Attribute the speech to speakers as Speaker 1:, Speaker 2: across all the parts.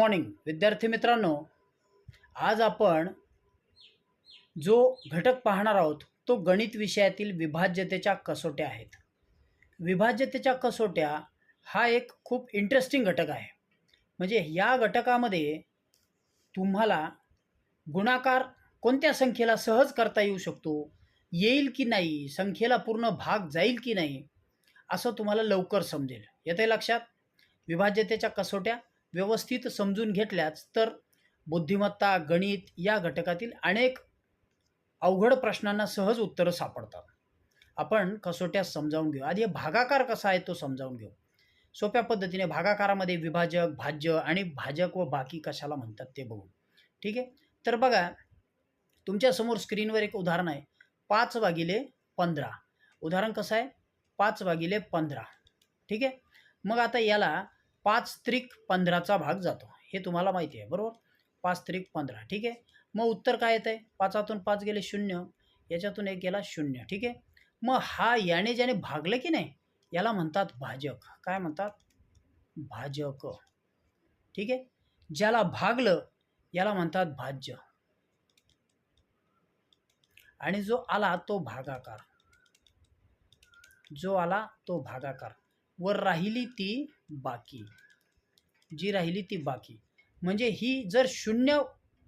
Speaker 1: Morning विद्यार्थी मित्रांनो आज आपण जो घटक पाहणार आहोत तो गणित विषयातील विभाज्यतेच्या कसोट्या आहेत. विभाज्यतेच्या कसोट्या हा एक खूप इंटरेस्टिंग घटक आहे. म्हणजे या घटकामध्ये तुम्हाला गुणाकार कोणत्या संख्येला सहज करता येऊ शकतो येईल की नाही संख्येला पूर्ण भाग जाईल की नाही असं तुम्हाला लवकर समजेल. येते लक्षात? विभाज्यतेच्या कसोट्या? व्यवस्थित समजून घेतल्याच तर बुद्धिमत्ता गणित या घटकातील अनेक अवघड प्रश्नांना सहज उत्तरं सापडतात. आपण कसोट्या समजावून घेऊ. आधी भागाकार कसा आहे तो समजावून घेऊ. सोप्या पद्धतीने भागाकारामध्ये विभाजक भाज्य आणि भाजक व बाकी कशाला म्हणतात ते बघू. ठीक आहे? तर बघा तुमच्यासमोर स्क्रीनवर एक उदाहरण आहे. पाच भागिले पंधरा. उदाहरण कसं आहे? पाच भागिले पंधरा. ठीक आहे? मग आता याला पाच त्रिक पंधराचा भाग जातो. हे तुम्हाला माहिती आहे बरोबर? पाच त्रिक पंधरा ठीक आहे? मग उत्तर काय येतं आहे पाचातून पाच गेले शून्य याच्यातून एक गेला शून्य ठीक आहे? मग हा याने ज्याने भागलं की नाही याला म्हणतात भाजक. काय म्हणतात? भाजक. ठीक आहे? ज्याला भागलं याला म्हणतात भाज्य. आणि जो आला तो भागाकार. जो आला तो भागाकार. वर राहिली ती बाकी. जी राहिली ती बाकी. म्हणजे ही जर शून्य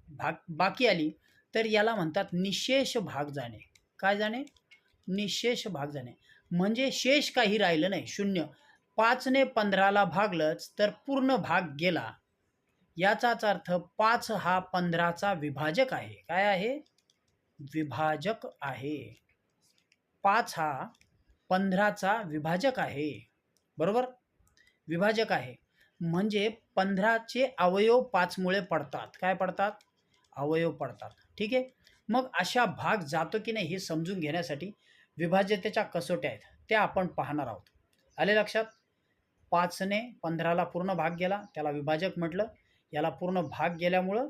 Speaker 1: भाग बाकी आली तर याला म्हणतात निशेष भाग जाणे. काय जाणे? निशेष भाग जाणे. म्हणजे शेष काही राहिलं नाही शून्य. पाचने पंधराला भागलंच तर पूर्ण भाग गेला. याचाच अर्थ पाच हा पंधराचा विभाजक आहे. काय आहे? विभाजक आहे. पाच हा पंधराचा विभाजक आहे. बरोबर? विभाजक आहे. म्हणजे पंधराचे अवयव पाचमुळे पडतात. काय पडतात? अवयव पडतात. ठीक आहे? मग अशा भाग जातो की नाही हे समजून घेण्यासाठी विभाज्यतेच्या कसोट्या आहेत. त्या आपण पाहणार आहोत. आले लक्षात? पाचने पंधराला पूर्ण भाग गेला. त्याला विभाजक म्हटलं. याला पूर्ण भाग गेल्यामुळं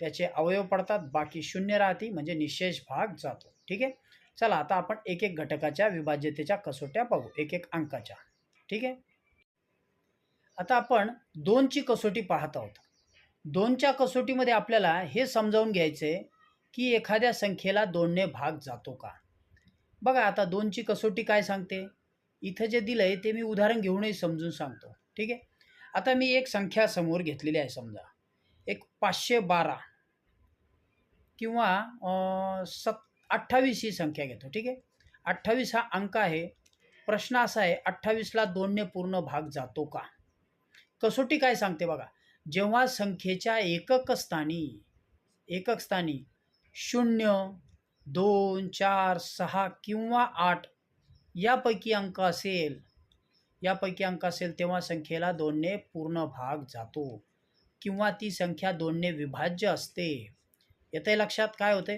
Speaker 1: त्याचे अवयव पडतात. बाकी शून्य राहती म्हणजे निशेष भाग जातो. ठीक आहे? चला आता आपण एक एक घटकाच्या विभाज्यतेच्या कसोट्या पाहू एक एक अंकाच्या. ठीक आहे? आता आपण दोनची कसोटी पाहत आहोत. दोनच्या कसोटीमध्ये आपल्याला हे समजावून घ्यायचं आहे की एखाद्या संख्येला दोनने भाग जातो का? बघा आता दोनची कसोटी काय सांगते? इथं जे दिलं आहे ते मी उदाहरण घेऊनही समजून सांगतो. ठीक आहे? आता मी एक संख्या समोर घेतलेली आहे समजा. एक पाचशे बारा किंवा सत् सत अठ्ठावीस ही संख्या घेतो. ठीक आहे? अठ्ठावीस हा अंक आहे. प्रश्न असा आहे अठ्ठावीसला दोनने पूर्ण भाग जातो का? कसोटी काय सांगते बघा. जेव्हा संख्येच्या एकक स्थानी एकक स्थानी शून्य दोन चार सहा किंवा आठ यापैकी अंक असेल यापैकी अंक असेल तेव्हा संख्येला दोनने पूर्ण भाग जातो किंवा ती संख्या दोनने विभाज्य असते. येते लक्षात? काय होते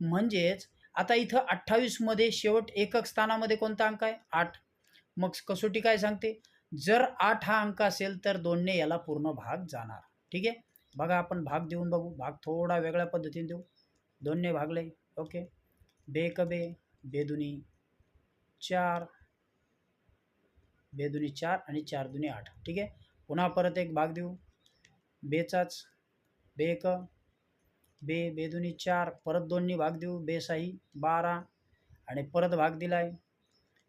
Speaker 1: म्हणजेच आता इथं अठ्ठावीसमध्ये शेवट एकक स्थानामध्ये कोणता अंक आहे? आठ. मग कसोटी काय सांगते? जर आठ हा अंक असेल तर दोनने याला पूर्ण भाग जाणार. ठीक आहे? बघा आपण भाग देऊन बघू. भाग थोडा वेगळ्या पद्धतीने देऊ. दोनने भागले. ओके. बे कबे बे बेदुनी चार बेदुनी चार आणि चार दुनी आठ. ठीक आहे? पुन्हा परत एक भाग देऊ. बेचाच बे एक बे बेदुनी चार परत दोन्ही भाग देऊ. बेसाही बारा आणि परत भाग दिला आहे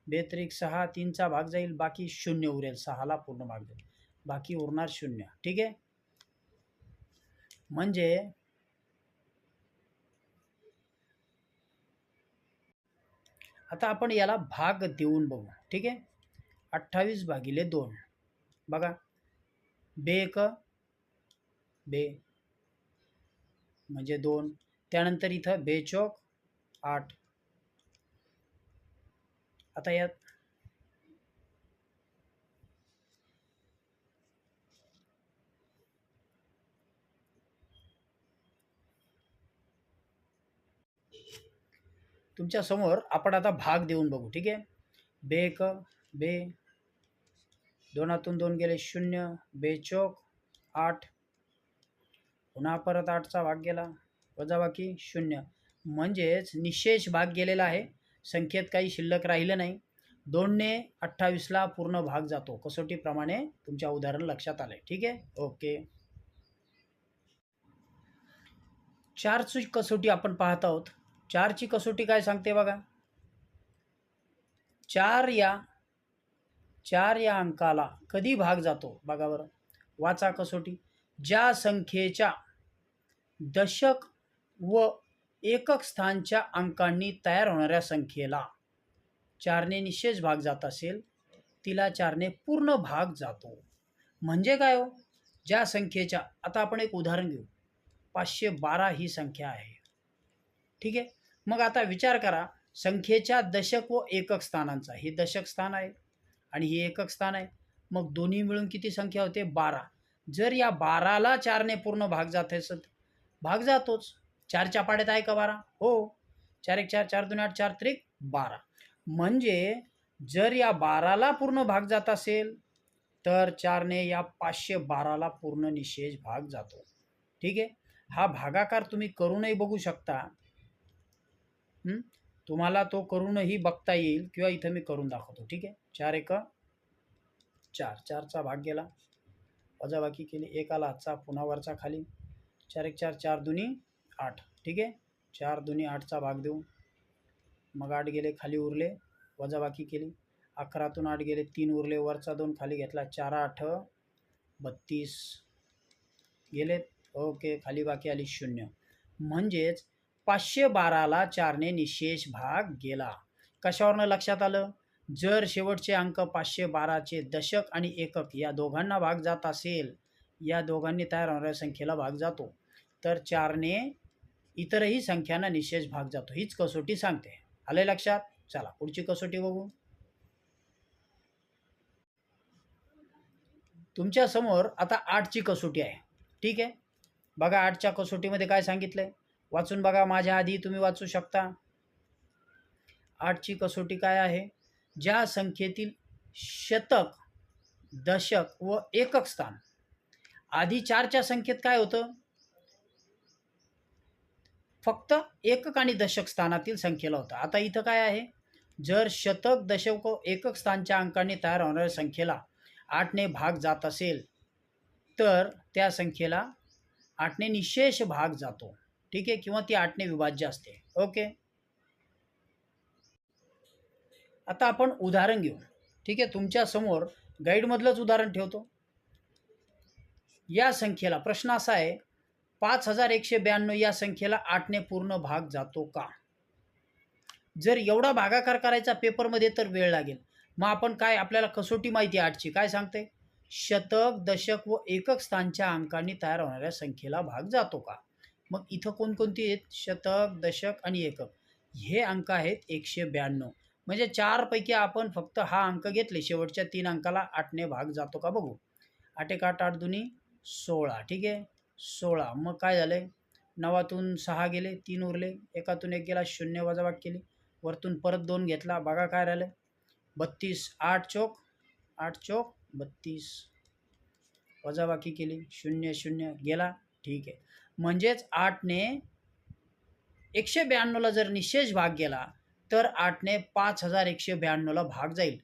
Speaker 1: बेत्रिक सहा तीनचा भाग जाईल बाकी शून्य उरेल. सहाला पूर्ण भाग जाईल. बाकी उरणार शून्य. ठीक आहे? म्हणजे आता आपण याला भाग देऊन बघू. ठीक आहे? अठ्ठावीस भागिले दोन. बघा. बे एक बे. म्हणजे दोन. त्यानंतर इथं बेचोक आठ. आता यात तुमच्यासमोर आपण आता भाग देऊन बघू ठीक आहे? बे एक बे दोनातून दोन गेले शून्य बे चौक आठ. पुन्हा परत आठचा भाग गेला वजाबाकी शून्य. म्हणजेच निशेष भाग गेलेला आहे. संख्येत काही शिल्लक राहिलं नाही. दोनने अठ्ठावीसला पूर्ण भाग जातो. कसोटीप्रमाणे तुमच्या उदाहरण लक्षात आलं आहे ठीक आहे? ओके. चारची कसोटी आपण पाहत आहोत. चारची कसोटी काय सांगते बघा. चार या चार या अंकाला कधी भाग जातो? बघा बरं. वाचा कसोटी. ज्या संख्येच्या दशक व एकक स्थानच्या अंकांनी तयार होणाऱ्या संख्येला चारने निशेष भाग जात असेल तिला चारने पूर्ण भाग जातो. म्हणजे काय हो? ज्या संख्येच्या आता आपण एक उदाहरण घेऊ. पाचशे बारा ही संख्या आहे. ठीक आहे? मग आता विचार करा संख्येच्या दशक व एकक स्थानांचा. हे दशक स्थान आहे आणि हे एकक स्थान आहे. मग दोन्ही मिळून किती संख्या होते? बारा. जर या बाराला चारने पूर्ण भाग जात असेल भाग जातोच. चारच्या पाड्यात आहे का बारा? हो. चार एक चार चार दोन आठ चार त्रिक बारा. म्हणजे जर या बाराला पूर्ण भाग जात असेल तर चारने या पाचशे बाराला पूर्ण निशेष भाग जातो. ठीक आहे? हा भागाकार तुम्ही करूनही बघू शकता. तुम्हाला तो करूनही बघता येईल किंवा इथं मी करून दाखवतो. ठीक आहे? चार एक चार. चारचा भाग गेला. वजाबाकी केली. एक आला आजचा पुन्हा वरचा खाली. चार एक चार चार दुनी आठ. ठीक आहे? चार दुनी आठचा भाग देऊ मग आठ गेले खाली उरले. वजाबाकी केली. अकरातून आठ गेले तीन उरले. वरचा दोन खाली घेतला. चार आठ बत्तीस गेलेत ओके खाली बाकी आली शून्य. म्हणजेच पाचशे बाराला चारने निशेष भाग गेला. कशावरनं लक्षात आलं? जर शेवटचे अंक पाचशे बाराचे दशक आणि एकक या दोघांना भाग जात असेल या दोघांनी तयार होणाऱ्या संख्येला भाग जातो. तर चारने इतरही संख्यांना निशेष भाग जातो. हीच कसोटी सांगते. आले लक्षात? चला पुढची कसोटी बघू. तुमच्यासमोर आता आठची कसोटी आहे. ठीक आहे? बघा आठच्या कसोटीमध्ये काय सांगितलंय. वाचून बघा माझ्या आधी तुम्ही वाचू शकता. आठची कसोटी काय आहे? ज्या संख्येतील शतक दशक व एकक स्थान. आधी चारच्या संख्येत काय होतं? फक्त एकक आणि दशक स्थानातील संख्येला होता. आता इथं काय आहे? जर शतक दशक एकक स्थानच्या अंकांनी तयार होणाऱ्या संख्येला आठने भाग जात असेल तर त्या संख्येला आठने निशेष भाग जातो. ठीक आहे? किंवा ती आठने विभाज्य असते. ओके? आता आपण उदाहरण घेऊ. ठीक आहे? तुमच्यासमोर गाईडमधलंच उदाहरण ठेवतो. या संख्येला प्रश्न असा आहे पाच हजार एकशे ब्याण्णव या संख्येला आठने पूर्ण भाग जातो का? जर एवढा भागाकार करायचा पेपरमध्ये तर वेळ लागेल. मग आपण काय आपल्याला कसोटी माहिती आठची? काय सांगते? शतक दशक व एकक स्थानच्या अंकांनी तयार होणाऱ्या संख्येला भाग जातो का? मग इथं कोणकोणती आहेत? शतक दशक आणि एकक. हे अंक आहेत एकशे ब्याण्णव. म्हणजे चारपैकी आपण फक्त हा अंक घेतले शेवटच्या तीन अंकाला आठने भाग जातो का बघू? आठ एक आठ आठ दुनी सोळा. ठीक आहे? सोळा. मग काय झालं नवातून सहा गेले तीन उरले. एकातून एक गेला शून्य वजाबाग केली. वरतून परत दोन घेतला. बघा काय राहिलं बत्तीस आठ चोक आठ चोक बत्तीस. वजाबाकी केली. शून्य शून्य गेला. ठीक आहे. म्हणजेच आठने एकशे ब्याण्णवला जर निशेष भाग गेला तर आठने पाच हजार एकशे ब्याण्णवला भाग जाईल.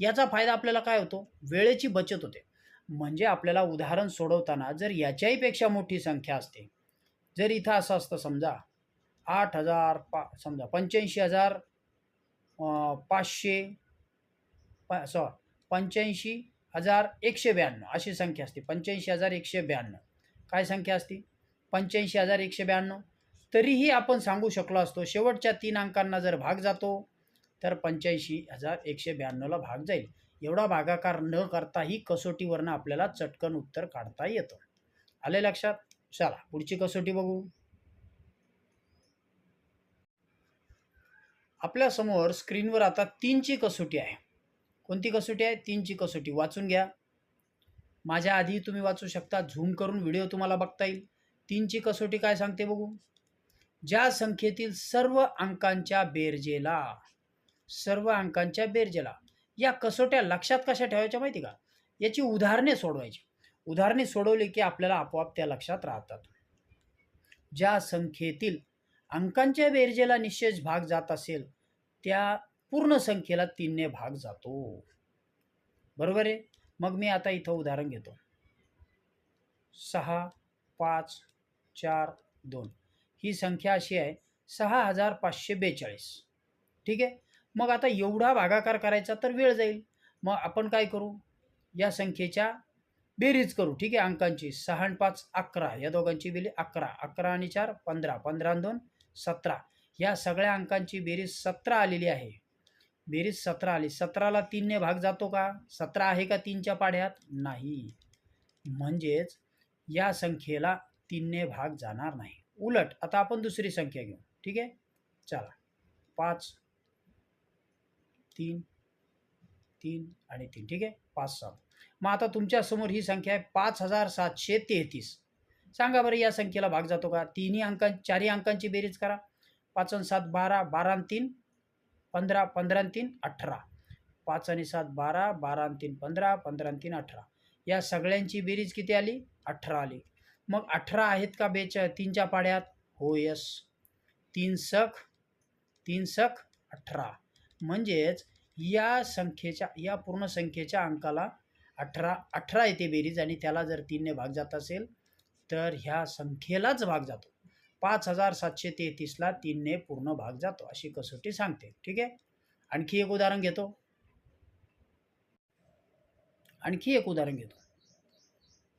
Speaker 1: याचा फायदा आपल्याला काय होतो? वेळेची बचत होते. म्हणजे आपल्याला उदाहरण सोडवताना जर याच्याही पेक्षा मोठी संख्या असते. जर इथं असं असतं समजा आठ हजार पा समजा पंच्याऐंशी हजार पाचशे प सॉ पंच्याऐंशी हजार एकशे ब्याण्णव अशी संख्या असते. पंच्याऐंशी हजार एकशे ब्याण्णव. काय संख्या असती? पंच्याऐंशी हजार एकशे ब्याण्णव. तरीही आपण सांगू शकलो असतो शेवटच्या तीन अंकांना जर भाग जातो तर पंच्याऐंशी हजार एकशे ब्याण्णवला भाग जाईल. एवढा भागाकार न करताही कसोटीवरनं आपल्याला चटकन उत्तर काढता येतं. आले लक्षात? चला पुढची कसोटी बघू. आपल्यासमोर स्क्रीनवर आता तीनची कसोटी आहे. कोणती कसोटी आहे? तीनची कसोटी. वाचून घ्या. माझ्या आधी तुम्ही वाचू शकता. झूम करून व्हिडिओ तुम्हाला बघता येईल. तीनची कसोटी काय सांगते बघू? ज्या संख्येतील सर्व अंकांच्या बेरजेला सर्व अंकांच्या बेरजेला या कसोट्या लक्षात कशा ठेवायच्या माहिती का? याची उदाहरणे सोडवायची. उदाहरणे सोडवली की आपल्याला आपोआप त्या लक्षात राहतात. ज्या संख्येतील अंकांच्या बेरजेला निश्चयच भाग जात असेल त्या पूर्ण संख्येला तीनने भाग जातो. बरोबर आहे? मग मी आता इथं उदाहरण घेतो. सहा पाच चार दोन. ही संख्या अशी आहे सहा हजार पाचशे बेचाळीस. ठीक आहे? मग आता एवढा भागाकार करायचा तर वेळ जाईल. मग आपण काय करू? या संख्येच्या बेरीज करू. ठीक आहे? अंकांची सहा आणि पाच अकरा. या दोघांची बेली अकरा. अकरा आणि चार पंधरा. पंधरा आणि दोन सतरा. या सगळ्या अंकांची बेरीज सतरा आलेली आहे. बेरीज सतरा आली. सतराला तीनने भाग जातो का? सतरा आहे का तीनच्या पाढ्यात? नाही. म्हणजेच या संख्येला तीनने भाग जाणार नाही. उलट आता आपण दुसरी संख्या घेऊ. ठीक आहे? चला. पाच तीन तीन आणि तीन ठीक आहे? पाच सात. मग आता तुमच्यासमोर ही संख्या आहे पाच हजार सातशे तेहतीस. सांगा बरं या संख्येला भाग जातो का? तिन्ही अंकां चारही अंकांची बेरीज करा. पाच आणि सात बारा बारा आणि तीन पंधरा पंधरा आणि तीन अठरा. पाच आणि सात बारा बारा आणि तीन पंधरा पंधरा आणि तीन अठरा. या सगळ्यांची बेरीज किती आली? अठरा आली. मग अठरा आहेत का बेच्या तीनच्या पाड्यात? हो यस तीन सख तीन सख अठरा. म्हणजेच या संख्येच्या या पूर्ण संख्येच्या अंकाला अठरा अठरा येते बेरीज आणि त्याला जर तीनने भाग जात असेल तर ह्या संख्येलाच भाग जातो. पाच हजार सातशे तेहतीसला तीनने पूर्ण भाग जातो अशी कसोटी सांगते. ठीक आहे? आणखी एक उदाहरण घेतो. आणखी एक उदाहरण घेतो.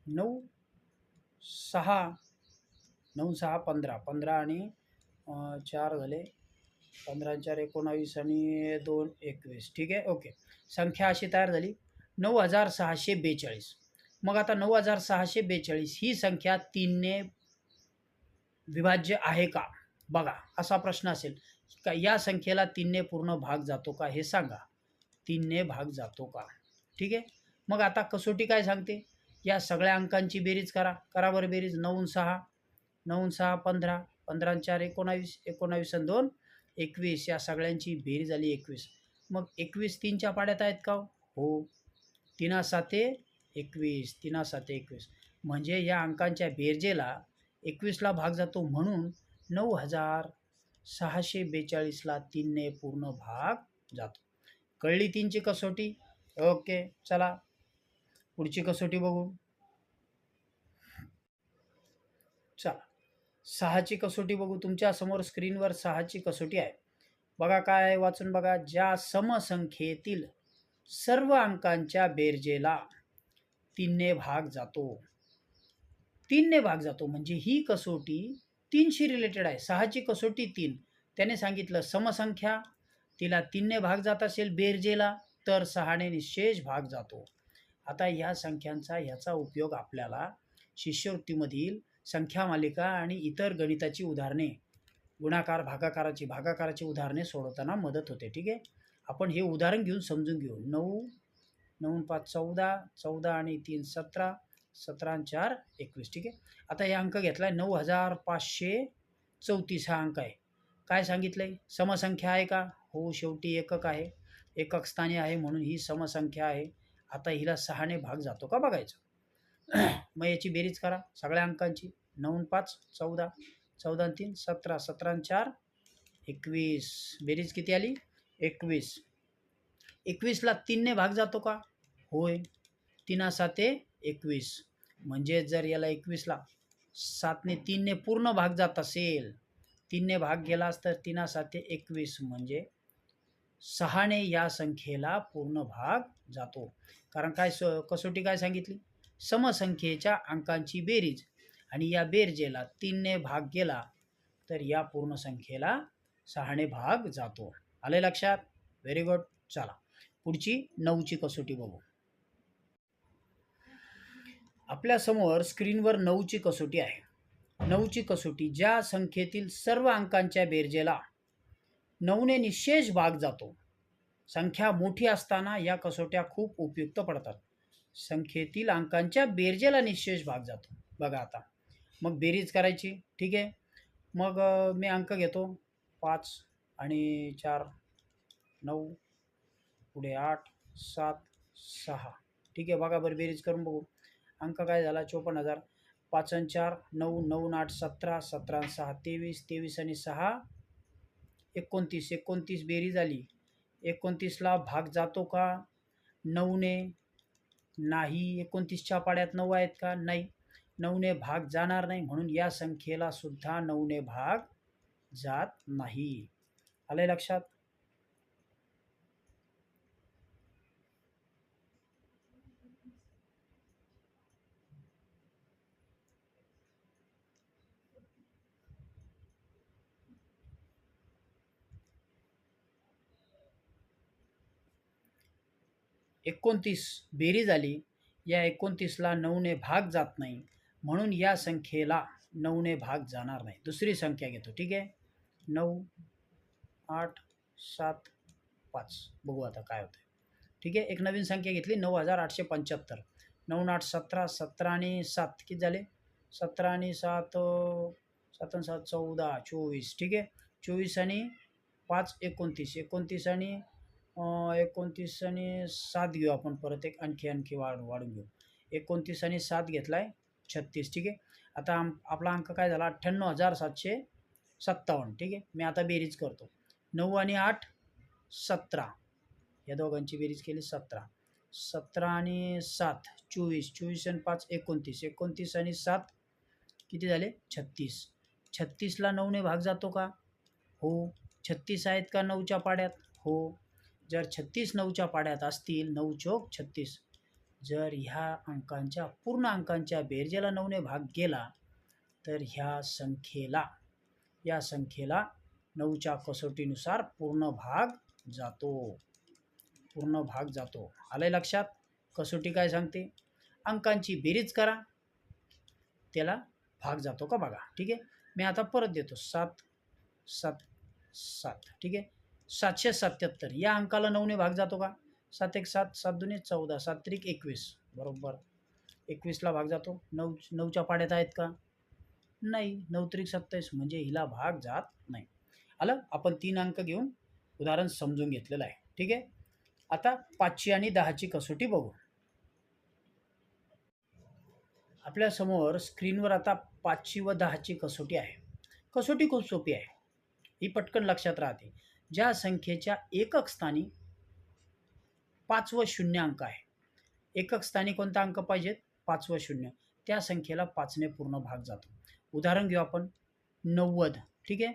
Speaker 1: नऊ सहा नऊ सहा पंधरा. पंधरा आणि चार झाले पंधरा चार एकोणावीस आणि दोन एकवीस. ठीक आहे? ओके. संख्या अशी तयार झाली. नऊ हजार सहाशे बेचाळीस. मग आता नऊ हजार सहाशे बेचाळीस ही संख्या तीनने विभाज्य आहे का? बघा असा प्रश्न असेल. का या संख्येला तीनने पूर्ण भाग जातो का? हे सांगा. तीनने भाग जातो का? ठीक आहे? मग आता कसोटी काय सांगते? या सगळ्या अंकांची बेरीज करा. करा बरं बेरीज. नऊन सहा. नऊन सहा पंधरा. पंधरा चार एकोणावीस. एकोणावीस आणि दोन. एकवीस या सगळ्यांची बेरीज झाली एकवीस. मग एकवीस तीनच्या पाड्यात आहेत का हो. हो. तिना साते एकवीस तिना साते एकवीस. म्हणजे या अंकांच्या बेरजेला एकवीसला भाग जातो म्हणून नऊ हजार सहाशे बेचाळीसला तीनने पूर्ण भाग जातो. कळली तीनची कसोटी? ओके चला. पुढची कसोटी बघू. चला. सहाची कसोटी बघू. तुमच्यासमोर स्क्रीनवर सहाची कसोटी आहे. बघा काय आहे वाचून बघा. ज्या समसंख्येतील सर्व अंकांच्या बेरजेला तीनने भाग जातो. तीनने भाग जातो. म्हणजे ही कसोटी तीनशी रिलेटेड आहे. सहाची कसोटी तीन. त्याने सांगितलं समसंख्या तिला तीनने भाग जात असेल बेरजेला तर सहाने निशेष भाग जातो. आता ह्या संख्यांचा ह्याचा उपयोग आपल्याला शिष्यवृत्तीमधील संख्या मालिका आणि इतर गणिताची उदाहरणे गुणाकार भागाकाराची भागाकाराची उदाहरणे सोडवताना मदत होते. ठीक आहे? आपण हे उदाहरण घेऊन समजून घेऊ. नऊ नऊ पाच चौदा चौदा आणि तीन सतरा सतरा आणि चार एकवीस. ठीक आहे? आता हे अंक घेतला आहे नऊ हजार पाचशे चौतीस हा अंक आहे. काय सांगितलं आहे समसंख्या आहे का? हो शेवटी एकक आहे. एकक स्थानी आहे म्हणून ही समसंख्या आहे. आता हिला सहाने भाग जातो का बघायचं? मग याची बेरीज करा. सगळ्या अंकांची. नऊ पाच चौदा. चौदा तीन सतरा. सतरा चार एकवीस. बेरीज किती आली? एकवीस. एकवीसला तीनने भाग जातो का? होय. तिना साते एकवीस. म्हणजे जर याला एकवीसला सातने तीनने पूर्ण भाग जात असेल तीनने भाग गेलास तर तिना साते एकवीस. म्हणजे सहाने या संख्येला पूर्ण भाग जातो. कारण काय स कसोटी काय सांगितली? समसंख्येच्या अंकांची बेरीज आणि या बेरजेला तीनने भाग गेला तर या पूर्ण संख्येला सहाने भाग जातो. आले लक्षात? व्हेरी गुड चला. पुढची नऊची कसोटी बघू. आपल्यासमोर स्क्रीनवर नऊची कसोटी आहे. नऊची कसोटी ज्या संख्येतील सर्व अंकांच्या बेरजेला नऊने निशेष भाग जातो. संख्या मोठी असताना या कसोट्या खूप उपयुक्त पडतात. संख्येतील अंकांच्या बेरजेला निशेष भाग जातो. बघा आता. मग बेरीज करायची. ठीक आहे? मग मी अंक घेतो. पाच आणि चार नऊ पुढे आठ सात सहा. ठीक आहे? बघा बरं बेरीज करून बघू. अंक काय झाला? चोपन्न हजार. पाच आणि चार नऊ नऊ आठ सतरा सतरा सहा तेवीस तेवीस आणि सहा एकोणतीस. एकोणतीस बेरीज आली. एकोणतीसला भाग जातो का? नऊने नाही एकोणतीसच्या पाड्यात नऊ आहेत का? नाही. नऊने भाग जाणार नाही म्हणून या संख्येला सुद्धा नऊने भाग जात नाही. आले लक्षात? एकोणतीस बेरीज आली या एकोणतीसला नऊने भाग जात नाही. म्हणून या संख्येला नऊने भाग जाणार नाही. दुसरी संख्या घेतो ठीक आहे? नऊ आठ सात पाच. बघू आता काय होतं ठीक आहे? एक नवीन संख्या घेतली नऊ हजार आठशे पंच्याहत्तर. नऊ न आठ सतरा सतरा आणि सात किती झाले? सतरा आणि सात सात आणि सात चौदा चोवीस. ठीक आहे? चोवीस आणि पाच एकोणतीस. एकोणतीस आणि एकोणतीस आणि सात घेऊ आपण परत एक आणखी आणखी वाढ वाढून घेऊ. एकोणतीस आणि सात घेतला आहे छत्तीस ठीक आहे? आता आम आपला अंक काय झाला? अठ्ठ्याण्णव हजार सातशे सत्तावन्न ठीक आहे? मी आता बेरीज करतो. नऊ आणि आठ सतरा. या दोघांची बेरीज केली सतरा. सतरा आणि सात चोवीस. चोवीस आणि पाच एकोणतीस. एकोणतीस आणि सात किती झाले? छत्तीस. छत्तीसला नऊने भाग जातो का? हो. छत्तीस आहेत का नऊच्या पाड्यात? हो. जर छत्तीस नऊच्या पाड्यात असतील नऊ चौक छत्तीस. जर ह्या अंकांच्या पूर्ण अंकांच्या बेरजेला नऊने भाग गेला तर ह्या संख्येला या संख्येला नऊच्या कसोटीनुसार पूर्ण भाग जातो. पूर्ण भाग जातो. आलं लक्षात? कसोटी काय सांगते? अंकांची बेरीज करा. त्याला भाग जातो का बघा. ठीक आहे? मी आता परत देतो. सात सात सात. ठीक आहे? सातशे सत्याहत्तर. या अंकाला नऊने भाग जातो का? सात एक सात सात दुने चौदा सात त्रिक एकवीस. बरोबर. एकवीसला भाग जातो. नऊ नऊच्या पाड्यात आहेत का? नाही. नऊ त्रिक सत्तावीस म्हणजे हिला भाग जात नाही. आलं? आपण तीन अंक घेऊन उदाहरण समजून घेतलेलं आहे. ठीक आहे? आता पाचशे आणि दहाची कसोटी बघू. आपल्यासमोर स्क्रीनवर आता पाचशे व दहाची कसोटी आहे. कसोटी खूप सोपी आहे. ही पटकन लक्षात राहते. ज्या संख्येच्या एकक स्थानी पाचवं शून्य अंक आहे. एकक स्थानी कोणता अंक पाहिजेत? पाचवं शून्य. त्या संख्येला पाचने पूर्ण भाग जातो. उदाहरण घेऊ आपण. नव्वद ठीक आहे?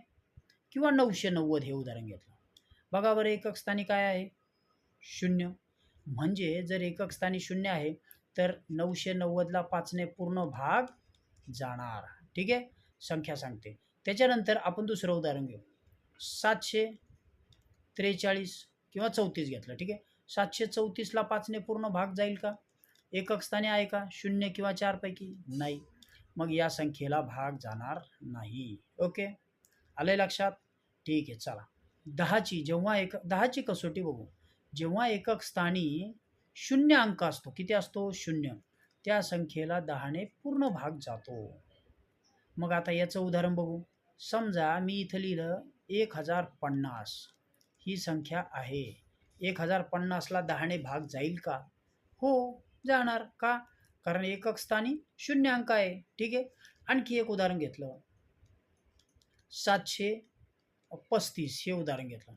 Speaker 1: किंवा नऊशे नव्वद हे उदाहरण घेतलं. बघा बरं एकक स्थानी काय आहे? शून्य. म्हणजे जर एकक स्थानी शून्य आहे तर नऊशे नव्वदला पाचने पूर्ण भाग जाणार. ठीक आहे? संख्या सांगते. त्याच्यानंतर आपण दुसरं उदाहरण घेऊ. सातशे त्रेचाळीस किंवा चौतीस घेतलं ठीक आहे? सातशे चौतीसला पाचने पूर्ण भाग जाईल का? एकक स्थानी आहे का? शून्य किंवा चारपैकी? नाही. मग या संख्येला भाग जाणार नाही. ओके? आलंय लक्षात? ठीक आहे चला. दहाची जेव्हा एक दहाची कसोटी बघू. जेव्हा एकक स्थानी शून्य अंक असतो किती असतो? शून्य. त्या संख्येला दहाने पूर्ण भाग जातो. मग आता याचं उदाहरण बघू. समजा मी इथं लिहिलं एक हजार पन्नास. ही संख्या आहे. एक हजार पन्नासला दहाने भाग जाईल का? हो जाणार का? कारण एकक स्थानी शून्य अंक आहे. ठीक आहे? आणखी एक उदाहरण घेतलं. सातशे पस्तीस हे उदाहरण घेतलं.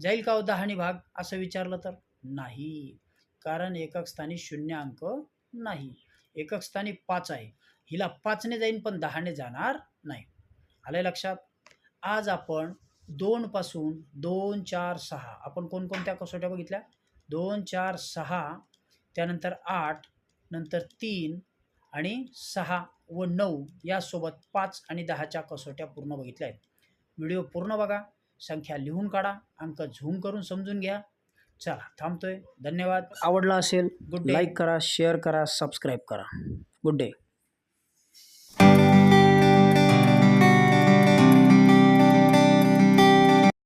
Speaker 1: जाईल का हो दहाने भाग? असं विचारलं तर नाही. कारण एकक स्थानी शून्य अंक नाही. एकक स्थानी पाच आहे. हिला पाचने जाईन पण दहाने जाणार नाही. आलं लक्षात? आज आपण दोनपासून दोन चार सहा. आपण कोणकोणत्या कसोट्या बघितल्या? दोन चार सहा त्यानंतर आठ नंतर तीन आणि सहा व नऊ यासोबत पाच आणि दहाच्या कसोट्या पूर्ण बघितल्या आहेत. व्हिडिओ पूर्ण बघा संख्या लिहून काढा अंक झूम करून समजून घ्या. चला थांबतोय. धन्यवाद. आवडला असेल
Speaker 2: day.
Speaker 1: लाईक करा शेअर करा सबस्क्राईब करा. Good day